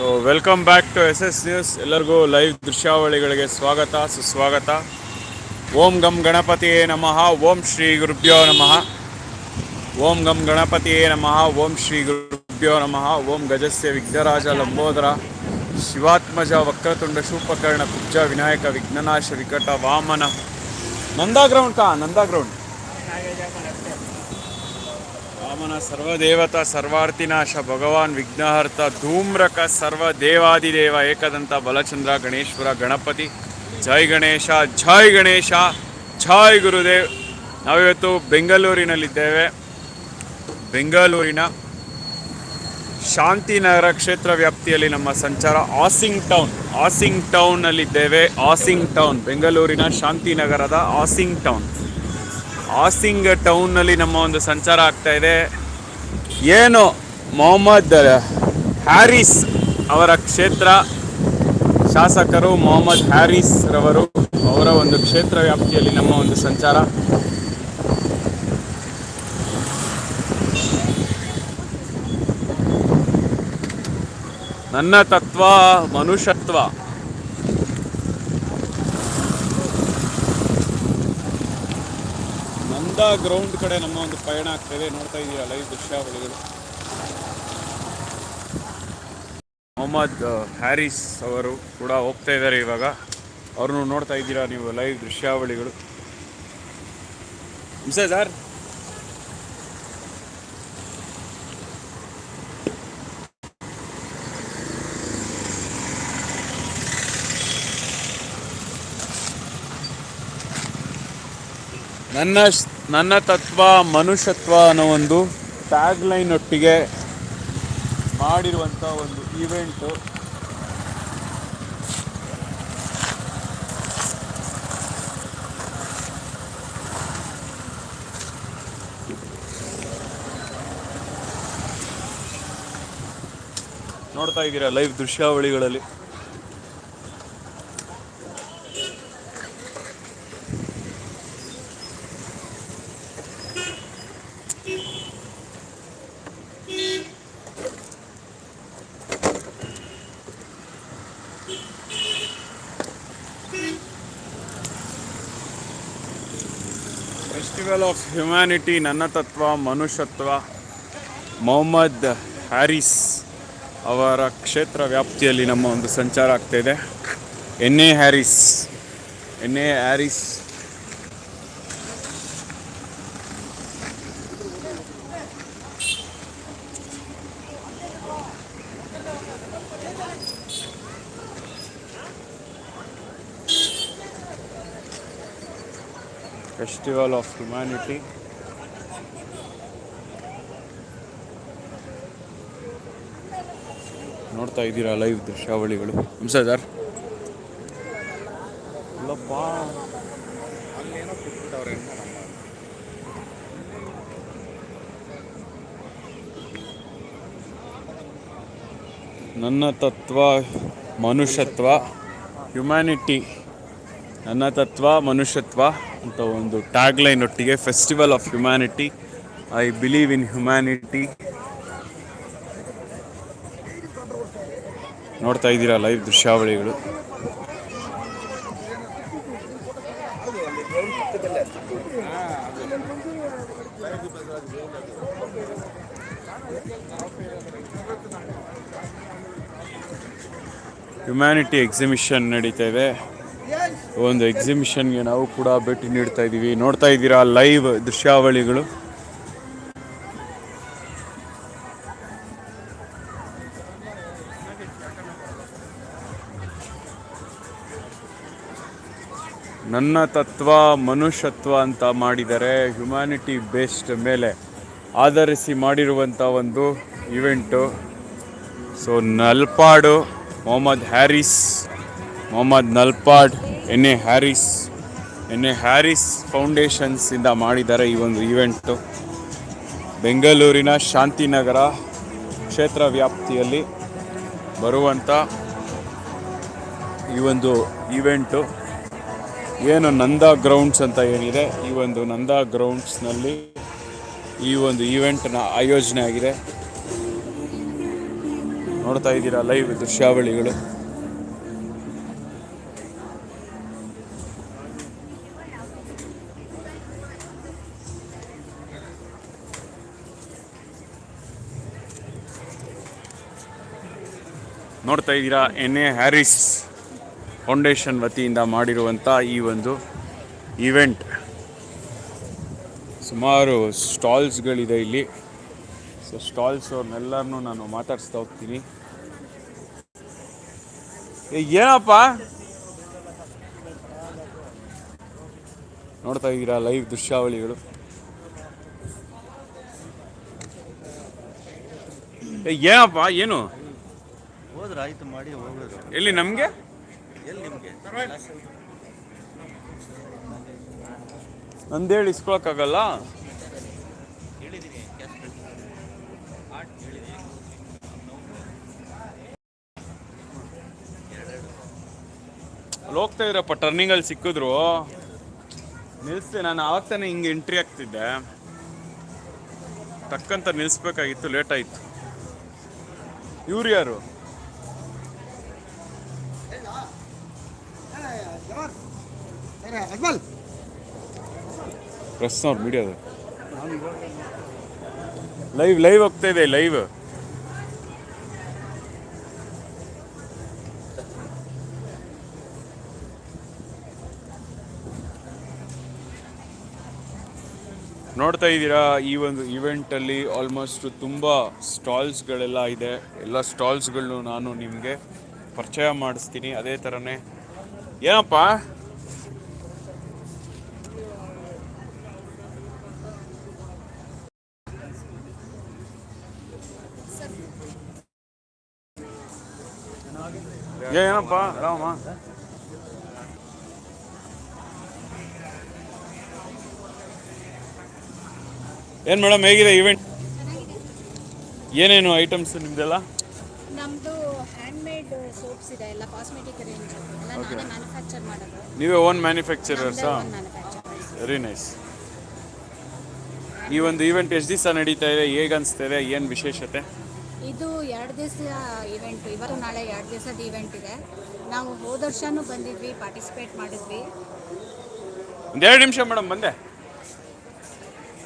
So welcome back to S S news ಎಲ್ಲರಿಗೂ live ದೃಶ್ಯಾವಳಿಗಳಿಗೆ ಸ್ವಾಗತ, ಸುಸ್ವಾಗತ. ಓಂ ಗಂ ಗಣಪತಿಯೇ ನಮಃ, ಓಂ ಶ್ರೀ ಗುರುಭ್ಯೋ ನಮಃ. ಓಂ ಗಂ ಗಣಪತಿಯೇ ನಮಃ, ಓಂ ಶ್ರೀ ಗುರುಭ್ಯೋ ನಮಃ. ಓಂ ಗಜಸ್ಯ ವಿಘ್ನರಾಜ ಲಂಬೋದರ, ಶಿವಾತ್ಮಜ ವಕ್ರತುಂಡ ಶೂಪಕರ್ಣ ಕುಬ್ಜ ವಿನಾಯಕ ವಿಘ್ನನಾಶ ವಿಕಟ ವಾಮನ. ನಂದಾ ಗ್ರೌಂಡ್ ಕಾ? ನಂದಾ ಗ್ರೌಂಡ್ ವಾಮನ ಸರ್ವದೇವತಾ ಸರ್ವಾರ್ಥಿನಾಶ ಭಗವಾನ್ ವಿಘ್ನಹರ್ತ, ಧೂಮ್ರಕ ಸರ್ವ ದೇವಾದಿದೇವ ಏಕದಂತ ಬಲಚಂದ್ರ, ಗಣೇಶ್ವರ, ಗಣಪತಿ. ಜೈ ಗಣೇಶ ಜೈ ಗಣೇಶ, ಜೈ ಗುರುದೇವ್. ನಾವಿವತ್ತು ಬೆಂಗಳೂರಿನಲ್ಲಿದ್ದೇವೆ. ಬೆಂಗಳೂರಿನ ಶಾಂತಿನಗರ ಕ್ಷೇತ್ರ ವ್ಯಾಪ್ತಿಯಲ್ಲಿ ನಮ್ಮ ಸಂಚಾರ ಆಸಿಂಗ್ ಟೌನ್. ಆಸಿಂಗ್ ಟೌನ್ನಲ್ಲಿದ್ದೇವೆ. ಆಸಿಂಗ್ ಟೌನ್, ಬೆಂಗಳೂರಿನ ಶಾಂತಿನಗರದ ಆಸಿಂಗ್ ಟೌನ್. ಆಸಿಂಗ್ ಟೌನ್ನಲ್ಲಿ ನಮ್ಮ ಒಂದು ಸಂಚಾರ ಆಗ್ತಾ ಇದೆ. ಏನು? ಮೊಹಮ್ಮದ್ ಹ್ಯಾರಿಸ್ ಅವರ ಕ್ಷೇತ್ರ. ಶಾಸಕರು ಮೊಹಮ್ಮದ್ ಹ್ಯಾರಿಸ್ ರವರು ಅವರ ಒಂದು ಕ್ಷೇತ್ರ ವ್ಯಾಪ್ತಿಯಲ್ಲಿ ನಮ್ಮ ಒಂದು ಸಂಚಾರ. ನನ್ನ ತತ್ವ ಮನುಷ್ಯತ್ವ. ನಂದ ಗ್ರೌಂಡ್ ಕಡೆ ನಮ್ಮ ಒಂದು ಪಯಣ ಆಗ್ತದೆ. ನೋಡ್ತಾ ಇದೀಯ ಲೈವ್ ದೃಶ್ಯಾವಳಿಗಳು. ಮೊಹಮ್ಮದ್ ಹ್ಯಾರಿಸ್ ಅವರು ಕೂಡ ಹೋಗ್ತಾ ಇದ್ದಾರೆ ಇವಾಗ. ಅವ್ರನ್ನೂ ನೋಡ್ತಾ ಇದ್ದೀರಾ ನೀವು ಲೈವ್ ದೃಶ್ಯಾವಳಿಗಳು. ಸರ್. ನನ್ನ ನನ್ನ ತತ್ವ, ಮನುಷ್ಯತ್ವ ಅನ್ನೋ ಒಂದು ಟ್ಯಾಗ್ ಲೈನ್ ಒಟ್ಟಿಗೆ ಮಾಡಿರುವಂಥ ಒಂದು ಈವೆಂಟು ನೋಡ್ತಾ ಇದ್ದೀರಾ ಲೈವ್ ದೃಶ್ಯಾವಳಿಗಳಲ್ಲಿ? ಫೆಸ್ಟಿವಲ್ ಆಫ್ ಹ್ಯುಮ್ಯಾನಿಟಿ ನನ್ನ ತತ್ವ ಮನುಷ್ಯತ್ವ ಮೊಹಮ್ಮದ್ ಹ್ಯಾರಿಸ್ ಅವರ ಕ್ಷೇತ್ರ ವ್ಯಾಪ್ತಿಯಲ್ಲಿ ನಮ್ಮ ಒಂದು ಸಂಚಾರ ಆಗ್ತಾಯಿದೆ N A Haris N A Haris festival of humanity ನೋಡ್ತಾ ಇದ್ದೀರಾ ಲೈವ್ ದೃಶ್ಯಾವಳಿಗಳು? ಹಂಸ ಸರ್ ಅಲ್ಲಪ್ಪ ಅಲ್ಲೇನೋ ನನ್ನ ತತ್ವ ಮನುಷ್ಯತ್ವ. ಹ್ಯುಮ್ಯಾನಿಟಿ ನನ್ನ ತತ್ವ ಮನುಷ್ಯತ್ವ. ಅಂತ ಒಂದು ಟ್ಯಾಗ್ ಲೈನ್ ಒಟ್ಟಿಗೆ festival of humanity I believe in humanity ನೋಡ್ತಾ ಇದ್ದೀರಾ ಲೈವ್ ದೃಶ್ಯಾವಳಿಗಳು? ಹ್ಯುಮ್ಯಾನಿಟಿ ಎಕ್ಸಿಬಿಷನ್ ನಡೀತಾ ಇದೆ. ಒಂದು ಎಕ್ಸಿಬಿಷನ್ಗೆ ನಾವು ಕೂಡ ಭೇಟಿ ನೀಡ್ತಾ ಇದ್ದೀವಿ ನೋಡ್ತಾ ಇದ್ದೀರಾ ಲೈವ್ ದೃಶ್ಯಾವಳಿಗಳು? ನನ್ನ ತತ್ವ ಮನುಷ್ಯತ್ವ ಅಂತ ಮಾಡಿದರೆ ಹ್ಯುಮ್ಯಾನಿಟಿ ಬೇಸ್ಡ್ ಮೇಲೆ ಆಧರಿಸಿ ಮಾಡಿರುವಂಥ ಒಂದು event so Nalpad Mohammed Haris, Mohammed Nalpad N A Haris, N A Haris ಫೌಂಡೇಶನ್ಸಿಂದ ಮಾಡಿದ್ದಾರೆ ಈ ಒಂದು ಈವೆಂಟು ಬೆಂಗಳೂರಿನ ಶಾಂತಿನಗರ ಕ್ಷೇತ್ರ ವ್ಯಾಪ್ತಿಯಲ್ಲಿ ಬರುವಂಥ ಈ ಒಂದು ಈವೆಂಟು ಏನು ನಂದಾ ಗ್ರೌಂಡ್ಸ್ ಅಂತ ಏನಿದೆ, ಈ ಒಂದು ನಂದಾ ಗ್ರೌಂಡ್ಸ್ನಲ್ಲಿ ಈ ಒಂದು ಈವೆಂಟ್ನ ಆಯೋಜನೆ ಆಗಿದೆ. ನೋಡ್ತಾ ಇದ್ದೀರಾ ಲೈವ್ ದೃಶ್ಯಾವಳಿಗಳು. ನೋಡ್ತಾ ಇದ್ದೀರಾ, ಎನ್ ಎ ಹ್ಯಾರಿಸ್ ಫೌಂಡೇಶನ್ ವತಿಯಿಂದ ಮಾಡಿರುವಂಥ ಈ ಒಂದು ಇವೆಂಟ್ ಸುಮಾರು ಸ್ಟಾಲ್ಸ್ಗಳಿದೆ ಇಲ್ಲಿ. ಸೊ ಸ್ಟಾಲ್ಸ್ ಅವ್ರನ್ನೆಲ್ಲರನ್ನೂ ನಾನು ಮಾತಾಡಿಸ್ತಾ ಹೋಗ್ತೀನಿ. ಏನಪ್ಪ? ನೋಡ್ತಾ ಇದ್ದೀರಾ, ಲೈವ್ ದೃಶ್ಯಾವಳಿಗಳು. ಏನಪ್ಪ, ಏನು? ಹೋದ್ರೆ ಆಯ್ತು ಮಾಡಿ ಹೋಗೋದು. ಎಲ್ಲಿ ನಮಗೆ? ಎಲ್ಲಿ ನಿಮಗೆ? ನಂದೇಳಿ ಇಸ್ಕೊಳಕ್ಕಾಗಲ್ಲ? ಹೇಳಿದ್ದೀನಿ ಅಲ್ಲಿ ಹೋಗ್ತಾ ಇದ್ರಪ್ಪ ಟರ್ನಿಂಗಲ್ಲಿ ಸಿಕ್ಕಿದ್ರು. ನಿಲ್ಲಿಸ್ದೆ ನಾನು ಆವಾಗ ತಾನೇ ಹಿಂಗೆ ಎಂಟ್ರಿ ಆಗ್ತಿದ್ದೆ. ತಕ್ಕಂತ ನಿಲ್ಲಿಸ್ಬೇಕಾಗಿತ್ತು ಲೇಟ್ ಆಯಿತು. ಇವ್ರು ಯಾರು? ಪ್ರೆಸ್ನವ್ರು ಮೀಡಿಯಾದ ಲೈವ್ ಲೈವ್ ಹೋಗ್ತಾ ಇದೆ ಲೈವ್ ನೋಡ್ತಾ ಇದ್ದೀರಾ, ಈ ಒಂದು ಇವೆಂಟಲ್ಲಿ ಆಲ್ಮೋಸ್ಟ್ ತುಂಬ ಸ್ಟಾಲ್ಸ್ಗಳೆಲ್ಲ ಇದೆ. ಎಲ್ಲ ಸ್ಟಾಲ್ಸ್ಗಳನ್ನು ನಾನು ನಿಮಗೆ ಪರಿಚಯ ಮಾಡಿಸ್ತೀನಿ. ಅದೇ ಥರನೇ ಏನಪ್ಪ? ಏನಪ್ಪ? ರಾಮ? ಏನು ಮೇಡಮ್ ಹೇಗಿದೆ ಇವೆಂಟ್ ಏನೇನು ಐಟಮ್ಸ್ ನಿಮ್ದೆಲ್ಲ? ಹ್ಯಾಂಡ್ ಮೇಡ್ ಸೋಪ್ಸ್ ಇದೆ ಎಲ್ಲ ಕಾಸ್ಮೆಟಿಕ್ ರೇಂಜ್ ಎಲ್ಲ ನಾನೇ ಮ್ಯಾನುಫ್ಯಾಕ್ಚರ್ ಮಾಡೋದು. ನೀವೇ ಓನ್ ಮ್ಯಾನುಫ್ಯಾಕ್ಚರರ್ಸಾ ಮ್ಯಾನುಫ್ಯಾಕ್ಚರ್ ವೆರಿ ನೈಸ್ ಈ ಒಂದು ಈವೆಂಟ್ ಎಷ್ಟು ದಿವಸ ನಡೀತಾ ಇದೆ ಹೇಗೆ ಅನಿಸ್ತಾ ಇದೆ ಏನು ವಿಶೇಷತೆ? ಇದು ಎರಡು ದಿವಸ ಇವೆಂಟ್ ಇವತ್ತು ನಾಳೆ ಎರಡು ದಿವಸದ ಇವೆಂಟ್ ಇದೆ. ನಾವು ಹೋದ ವರ್ಷನೂ ಬಂದಿದ್ವಿ ಪಾರ್ಟಿಸಿಪೇಟ್ ಮಾಡಿದ್ವಿ. ಒಂದು ಎರಡು ನಿಮಿಷ ಮೇಡಮ್ ಬಂದೆ.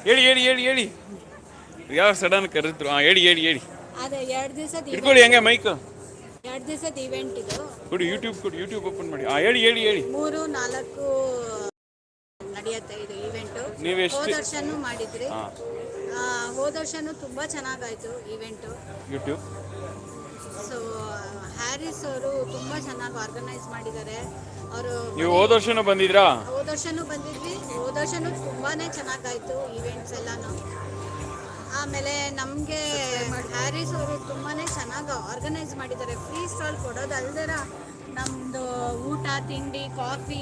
ಹೇಳಿ ಹೇಳಿ ಹೇಳಿ ಹೇಳಿ. ಯಾವ ಸಡನ್ ಕರೆದ್ರು ಹಾಂ ಹೇಳಿ ಹೇಳಿ ಹೇಳಿ. ಅದೇ ಎರಡು ದಿವಸದ ಇಟ್ಕೊಳ್ಳಿ ಹೆಂಗೆ ಮೈಕ್ ಎರಡು ದಿವಸದ ಇವೆಂಟ್ ಇದು. ಕೊಡಿ ಯೂಟ್ಯೂಬ್ ಕೊಡಿ ಯೂಟ್ಯೂಬ್ ಓಪನ್ ಮಾಡಿ. ಹಾಂ ಹೇಳಿ ಹೇಳಿ ಹೇಳಿ. ಮೂರು ನಾಲ್ಕು ನಡೆಯುತ್ತೆ ಇದು ಇವೆಂಟು ನೀವು ಎಷ್ಟು- ಹೋದ ವರ್ಷನೂ ಮಾಡಿದ್ರಿ. ಹಾಂ. ಹೋದ ವರ್ಷನೂ ತುಂಬ ಚೆನ್ನಾಗಾಯಿತು ಈವೆಂಟು. ಯೂಟ್ಯೂಬ್ ಸೊ ಹ್ಯಾರಿಸ್ ಅವರು ತುಂಬ ಚೆನ್ನಾಗಿ ಆರ್ಗನೈಸ್ ಮಾಡಿದ್ದಾರೆ. ಅವರು ನೀವು ಹೋದ ವರ್ಷನೂ ಬಂದಿದ್ರಾ? ಹೋದ ವರ್ಷನೂ ಬಂದಿದ್ವಿ. ಹೋದ ವರ್ಷನೂ ತುಂಬಾ ಚೆನ್ನಾಗಾಯಿತು ಇವೆಂಟ್ಸ್ ಎಲ್ಲಾನು. ಆಮೇಲೆ ನಮಗೆ ಹ್ಯಾರಿಸ್ ಅವರು ತುಂಬಾ ಚೆನ್ನಾಗಿ ಆರ್ಗನೈಸ್ ಮಾಡಿದ್ದಾರೆ. ಫ್ರೀ ಸ್ಟಾಲ್ ಕೊಡೋದಲ್ದರ? ನಮ್ಮದು ಊಟ ತಿಂಡಿ ಕಾಫಿ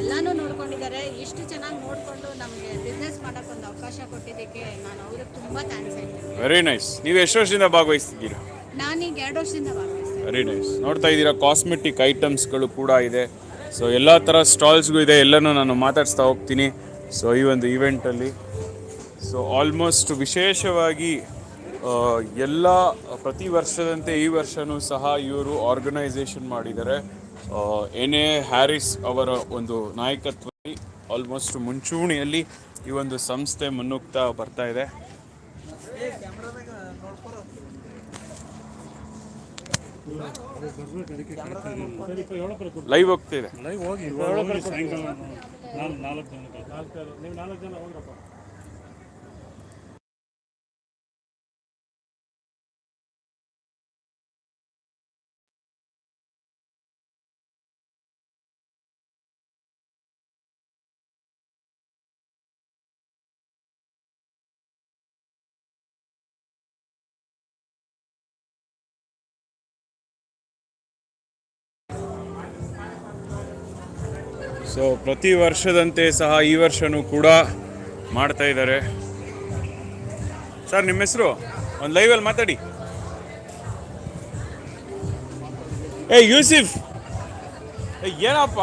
ಎಲ್ಲನೂ ನೋಡ್ಕೊಂಡಿದ್ದಾರೆ. ಇಷ್ಟು ಚೆನ್ನಾಗಿ ನೋಡಿಕೊಂಡು ನಮಗೆ ಬಿಸ್ನೆಸ್ ಮಾಡಕ್ ಒಂದು ಅವಕಾಶ ಕೊಟ್ಟಿದ್ದಕ್ಕೆ ನಾನು ಅವ್ರಿಗೆ ತುಂಬಾ ಥ್ಯಾಂಕ್ಸ್ ಹೇಳ್ತೀನಿ. ವೆರಿ ನೈಸ್ ನೀವು ಎಷ್ಟು ವರ್ಷದಿಂದ ಭಾಗವಹಿಸ್ತಿದ್ದೀರಾ? ನಾನೀಗ ಎರಡು ವರ್ಷದಿಂದ ಭಾಗವಹಿಸ್ತೀನಿ. ವೆರಿ ನೈಸ್ ನೋಡ್ತಾ ಇದ್ದೀರಾ ಕಾಸ್ಮೆಟಿಕ್ ಐಟಮ್ಸ್ಗಳು ಕೂಡ ಇದೆ. ಸೊ ಎಲ್ಲ ಥರ ಸ್ಟಾಲ್ಸ್ಗೂ ಇದೆ ಎಲ್ಲನೂ ನಾನು ಮಾತಾಡಿಸ್ತಾ ಹೋಗ್ತೀನಿ. ಸೊ ಈ ಒಂದು ಇವೆಂಟಲ್ಲಿ ಸೊ ಆಲ್ಮೋಸ್ಟ್ ವಿಶೇಷವಾಗಿ ಎಲ್ಲ ಪ್ರತಿ ವರ್ಷದಂತೆ ಈ ವರ್ಷವೂ ಸಹ ಇವರು ಆರ್ಗನೈಸೇಷನ್ ಮಾಡಿದ್ದಾರೆ. ಎನ್ ಎ ಹ್ಯಾರಿಸ್ ಅವರ ಒಂದು ನಾಯಕತ್ವದಲ್ಲಿ ಆಲ್ಮೋಸ್ಟ್ ಮುಂಚೂಣಿಯಲ್ಲಿ ಈ ಒಂದು ಸಂಸ್ಥೆ ಮುನ್ನುಗ್ತಾ ಬರ್ತಾ ಇದೆ. ಲೈವ್ ಹೋಗ್ತಿದೆ. ಸೊ ಪ್ರತಿ ವರ್ಷದಂತೆ ಸಹ ಈ ವರ್ಷನೂ ಕೂಡ ಮಾಡ್ತಾ ಇದ್ದಾರೆ. ಸರ್ ನಿಮ್ಮ ಹೆಸರು? ಒಂದು ಲೈವಲ್ಲಿ ಮಾತಾಡಿ. ಏ, ಯೂಸಿಫ್! ಏ, ಏನಪ್ಪ?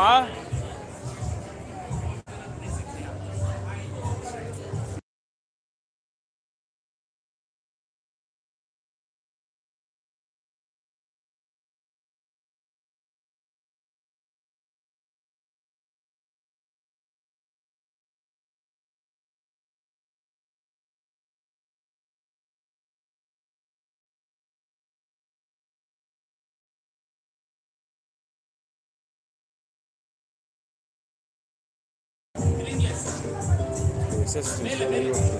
ಐವತ್ತು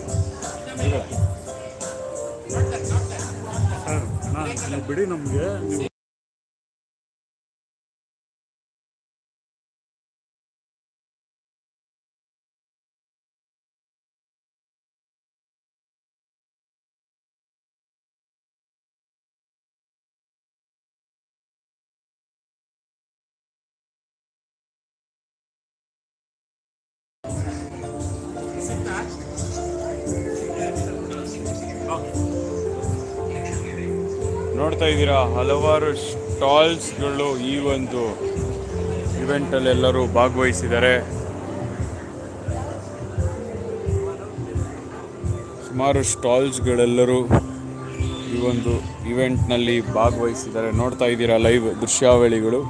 ಸರ್ ಬಿಡಿ ನಮಗೆ. ನೋಡ್ತಾ ಇದ್ದೀರಾ? ಹಲವಾರು ಸ್ಟಾಲ್ಸ್ಗಳು ಈ ಒಂದು ಇವೆಂಟಲ್ಲಿ ಎಲ್ಲರೂ ಭಾಗವಹಿಸಿದ್ದಾರೆ. ಸುಮಾರು ಸ್ಟಾಲ್ಸ್ಗಳೆಲ್ಲರೂ ಈ ಒಂದು ಇವೆಂಟ್ನಲ್ಲಿ ಭಾಗವಹಿಸಿದ್ದಾರೆ. ನೋಡ್ತಾ ಇದ್ದೀರಾ ಲೈವ್ ದೃಶ್ಯಾವಳಿಗಳು?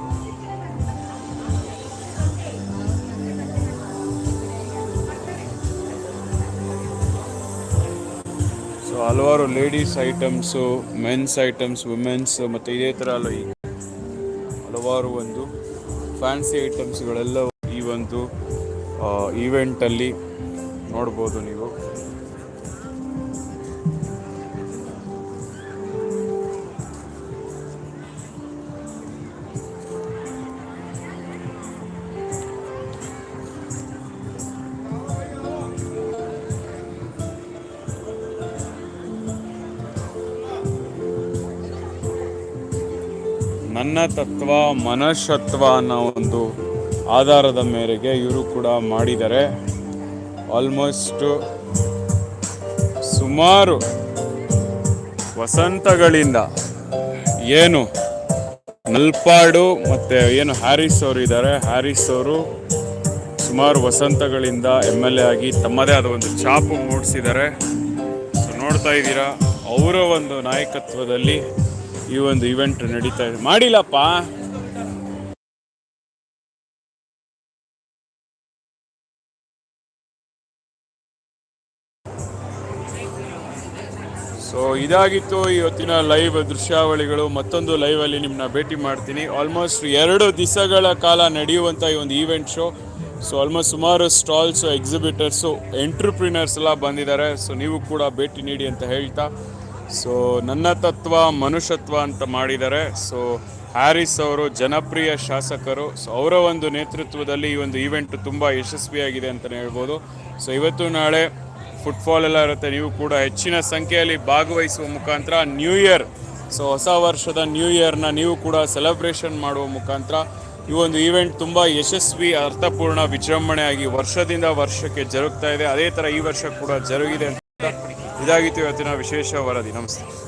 ಸೊ ಹಲವಾರು ladies items men's items women's ಮತ್ತು ಇದೇ ಥರ ಅಲ್ಲ ಹಲವಾರು ಒಂದು ಫ್ಯಾನ್ಸಿ ಐಟಮ್ಸ್ಗಳೆಲ್ಲ ಈ ಒಂದು ಈವೆಂಟಲ್ಲಿ ನೋಡ್ಬೋದು ನೀವು. ನನ್ನ ತತ್ವ ಮನಶತ್ವ ಅನ್ನೋ ಒಂದು ಆಧಾರದ ಮೇರೆಗೆ ಇವರು ಕೂಡ ಮಾಡಿದ್ದಾರೆ. ಆಲ್ಮೋಸ್ಟು ಸುಮಾರು ವಸಂತಗಳಿಂದ ಏನು ನಲ್ಪಾಡು ಮತ್ತು ಏನು ಹ್ಯಾರಿಸ್ ಅವರು ಇದ್ದಾರೆ. ಹ್ಯಾರಿಸ್ ಅವರು ಸುಮಾರು ವಸಂತಗಳಿಂದ ಎಂ ಎಲ್ ಎ ಆಗಿ ತಮ್ಮದೇ ಆದ ಒಂದು ಛಾಪು ಮೂಡಿಸಿದ್ದಾರೆ. ಸೊ ನೋಡ್ತಾ ಇದ್ದೀರಾ, ಅವರ ಒಂದು ನಾಯಕತ್ವದಲ್ಲಿ ಈ ಒಂದು ಇವೆಂಟ್ ನಡೀತಾ ಇದೆ. ಮಾಡಿಲ್ಲಪ್ಪ. ಸೊ ಇದಾಗಿತ್ತು ಇವತ್ತಿನ ಲೈವ್ ದೃಶ್ಯಾವಳಿಗಳು. ಮತ್ತೊಂದು ಲೈವಲ್ಲಿ ನಿಮ್ಮನ್ನ ಭೇಟಿ ಮಾಡ್ತೀನಿ. ಆಲ್ಮೋಸ್ಟ್ ಎರಡು ದಿವಸಗಳ ಕಾಲ ನಡೆಯುವಂಥ ಈ ಒಂದು ಈವೆಂಟ್ ಶೋ ಸೊ ಆಲ್ಮೋಸ್ಟ್ ಸುಮಾರು ಸ್ಟಾಲ್ಸು ಎಕ್ಸಿಬಿಟರ್ಸು ಎಂಟ್ರಪ್ರಿನರ್ಸ್ ಎಲ್ಲ ಬಂದಿದ್ದಾರೆ. ಸೊ ನೀವು ಕೂಡ ಭೇಟಿ ನೀಡಿ ಅಂತ ಹೇಳ್ತಾ. ಸೊ ನನ್ನ ತತ್ವ ಮನುಷ್ಯತ್ವ ಅಂತ ಮಾಡಿದ್ದಾರೆ ಸೊ ಹ್ಯಾರಿಸ್ ಅವರು ಜನಪ್ರಿಯ ಶಾಸಕರು ಸೊ ಅವರ ಒಂದು ನೇತೃತ್ವದಲ್ಲಿ ಈ ಒಂದು ಈವೆಂಟ್ ತುಂಬ ಯಶಸ್ವಿಯಾಗಿದೆ ಅಂತಲೇ ಹೇಳ್ಬೋದು. ಸೊ ಇವತ್ತು ನಾಳೆ ಫುಟ್ಬಾಲ್ ಎಲ್ಲ ಇರುತ್ತೆ, ನೀವು ಕೂಡ ಹೆಚ್ಚಿನ ಸಂಖ್ಯೆಯಲ್ಲಿ ಭಾಗವಹಿಸುವ ಮುಖಾಂತರ ನ್ಯೂ ಇಯರ್ ಸೊ ಹೊಸ ವರ್ಷದ ನ್ಯೂ ಇಯರ್ನ ನೀವು ಕೂಡ ಸೆಲೆಬ್ರೇಷನ್ ಮಾಡುವ ಮುಖಾಂತರ ಈ ಒಂದು ಈವೆಂಟ್ ತುಂಬ ಯಶಸ್ವಿ, ಅರ್ಥಪೂರ್ಣ, ವಿಜೃಂಭಣೆಯಾಗಿ ವರ್ಷದಿಂದ ವರ್ಷಕ್ಕೆ ಜರುಗ್ತಾ ಇದೆ. ಅದೇ ಥರ ಈ ವರ್ಷ ಕೂಡ ಜರುಗಿದೆ ಅಂತ ಇದಾಗಿತ್ತು ಇವತ್ತಿನ ವಿಶೇಷ ವರದಿ. ನಮಸ್ತೆ.